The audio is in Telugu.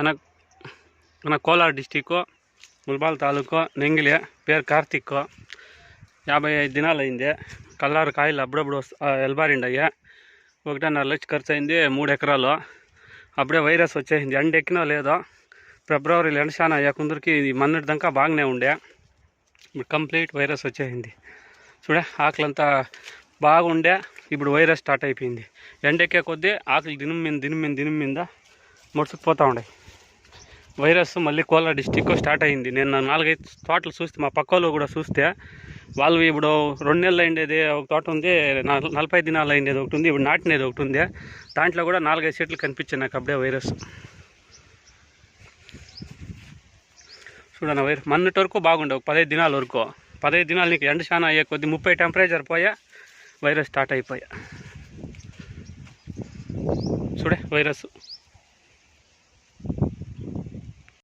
మన మన కోలార్ డిస్టిక్ ముల్బాల్ తాలూకు నెంగిలి పేరు కార్తిక్ యాభై ఐదు దినాలు అయింది కల్లారు కాయలు అప్పుడప్పుడు ఎల్బారిండయ్యా ఒకటిన్నర లక్ష ఖర్చు అయింది మూడు ఎకరాలు అప్పుడే వైరస్ వచ్చేసింది ఎండ ఎక్కినా లేదో ఫిబ్రవరిలో ఎండ చాలా అయ్యా కుందరికి మన్నటి దాకా బాగానే ఉండే ఇప్పుడు కంప్లీట్ వైరస్ వచ్చేసింది చూడే ఆకులంతా బాగుండే ఇప్పుడు వైరస్ స్టార్ట్ అయిపోయింది ఎండెక్కే కొద్దీ ఆకులు దినం మీద దినం మీద దినం మీద ముడుచుకుపోతూ ఉన్నాయి వైరస్ మళ్ళీ కోలార్ డిస్టిక్ స్టార్ట్ అయింది నేను నాలుగైదు తోటలు చూస్తే మా పక్క వాళ్ళు కూడా చూస్తే వాళ్ళు ఇప్పుడు రెండు నెలలు అయిండేది ఒక తోట ఉంది నలభై దినాలు అయిండేది ఒకటి ఉంది ఇప్పుడు నాటినది ఒకటి ఉంది. దాంట్లో కూడా నాలుగైదు చెట్లు కనిపించాయి నాకు అప్పుడే వైరస్. చూడన్న వైరస్ మొన్నటి వరకు బాగుండే ఒక పదహైదు దినాల వరకు. పదహైదు దినాలు నీకు ఎండ చాలా అయ్యే కొద్ది ముప్పై టెంపరేచర్ పోయా వైరస్ స్టార్ట్ అయిపోయా. చూడే వైరస్.